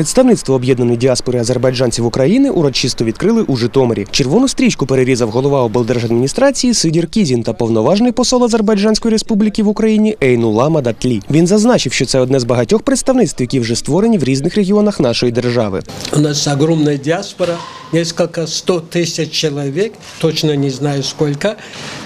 Представництво об'єднаної діаспори азербайджанців України урочисто відкрили у Житомирі. Червону стрічку перерізав голова облдержадміністрації Сидір Кізін та повноважний посол Азербайджанської республіки в Україні Ейнула Мадатлі. Він зазначив, що це одне з багатьох представництв, які вже створені в різних регіонах нашої держави. У нас огромная диаспора, несколько сто тысяч человек, точно не знаю сколько,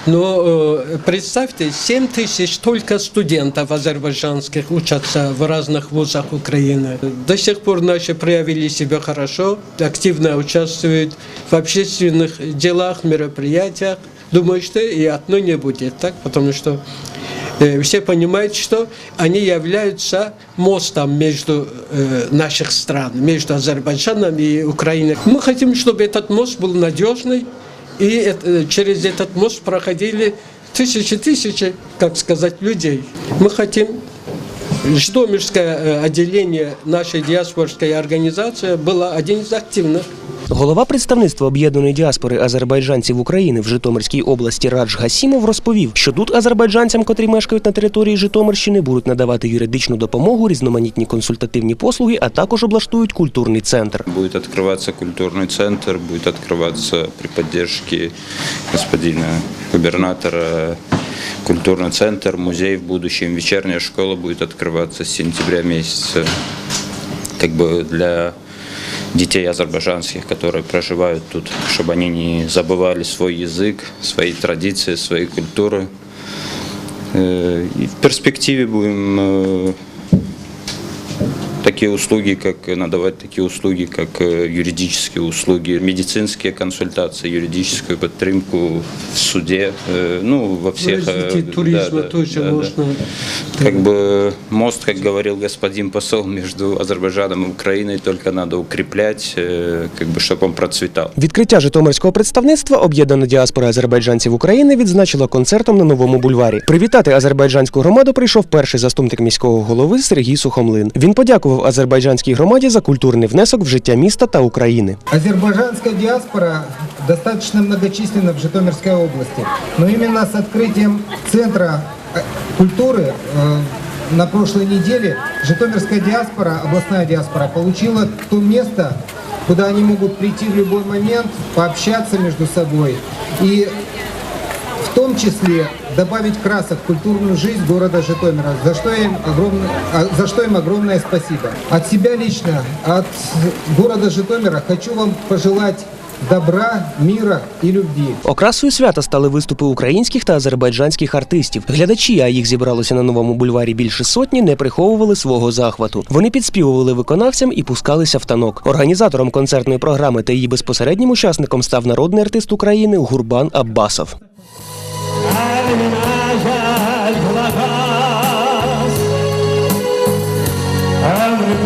но э, представьте, 7 тысяч только студентов азербайджанских учатся в разных вузах Украины. До сих пор наши проявили себя хорошо, активно участвуют в общественных делах, мероприятиях. Думаю, что и одно не будет так, потому что Э, все понимают, что они являются мостом между э, наших стран, между Азербайджаном и Украиной. Мы хотим, чтобы этот мост был надежный, и э, через этот мост проходили тысячи-тысячи, как сказать, людей. Мы хотим Житомирское э, отделение нашей диаспорской организации было один из активных. Голова представництва об'єднаної діаспори азербайджанців України в Житомирській області Радж Гасімов розповів, що тут азербайджанцям, котрі мешкають на території Житомирщини, будуть надавати юридичну допомогу, різноманітні консультативні послуги, а також облаштують культурний центр. Будет открываться культурный центр, будет открываться при поддержке господина губернатора культурный центр, музей в будущем, вечерняя школа будет открываться с сентября месяца. Как бы для детей азербайджанских, которые проживают тут, чтобы они не забывали свой язык, свои традиции, свои культуры. Э, И в перспективе будем э, такие услуги, как надавать такие услуги, как э, юридические услуги, медицинские консультации, юридическую подтримку в суде, э, ну во всех. В э, развитии туризма тоже можно. Как бы мост, как говорил господин посол, между Азербайджаном и Украиной только надо укреплять, э, как бы, чтобы он процветал. Відкриття Житомирського представництва об'єднана діаспора азербайджанців України відзначила концертом на новому бульварі. Привітати азербайджанську громаду прийшов перший заступник міського голови Сергій Сухомлин. Він подякував азербайджанській громаді за культурний внесок в життя міста та України. Азербайджанская диаспора достаточно многочисленна в Житомирской области, но именно с открытием Центра э, культуры э, на прошлой неделе Житомирская диаспора, областная диаспора, получила то место, куда они могут прийти в любой момент, пообщаться между собой и в том числе добавить красок в культурную жизнь города Житомира, за что им огромное, за что им огромное спасибо. От себя лично, от города Житомира хочу вам пожелать добра, мира и любви. Окрасою свята стали виступи українських та азербайджанських артистів. Глядачі, а їх зібралося на новому бульварі більше сотні, не приховували свого захвату. Вони підспівували виконавцям і пускалися в танок. Організатором концертної програми та її безпосереднім учасником став народний артист України Гурбан Аббасов.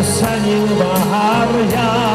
山有把哈呀。